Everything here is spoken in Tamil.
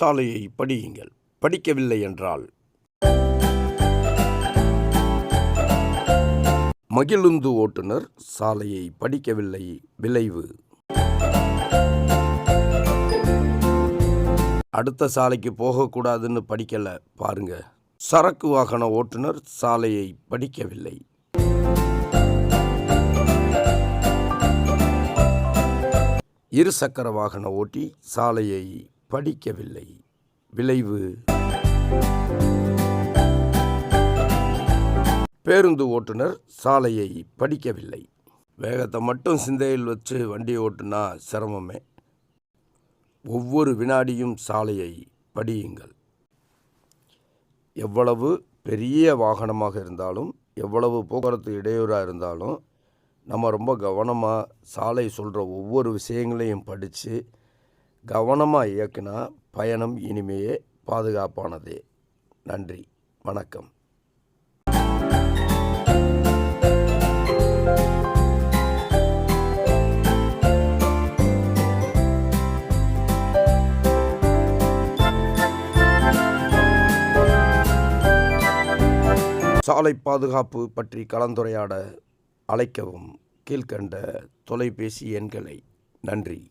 சாலையை படியுங்கள். படிக்கவில்லை என்றால். மகிழுந்து ஓட்டுநர் சாலையை படிக்கவில்லை. விளைவு. அடுத்த சாலைக்கு போகக்கூடாதுன்னு படிக்கல. பாருங்க. சரக்கு வாகன ஓட்டுநர் சாலையை படிக்கவில்லை. இருசக்கர வாகன ஓட்டி சாலையை படிக்கவில்லை. விளைவு. பேருந்து ஓட்டுநர் சாலையை படிக்கவில்லை. வேகத்தை மட்டும் சிந்தையில் வச்சு வண்டி ஓட்டுனா சிரமமே. ஒவ்வொரு வினாடியும் சாலையை படியுங்கள். எவ்வளவு பெரிய வாகனமாக இருந்தாலும் எவ்வளவு போக்குவரத்து இடையூறாக இருந்தாலும் நம்ம ரொம்ப கவனமாக சாலை சொல்கிற ஒவ்வொரு விஷயங்களையும் படித்து கவனமாக இயக்குனா பயணம் இனிமையே பாதுகாப்பானதே. நன்றி. வணக்கம். சாலை பாதுகாப்பு பற்றி கலந்துரையாட அழைக்கவும் கீழ்கண்ட தொலைபேசி எண்களை நன்றி.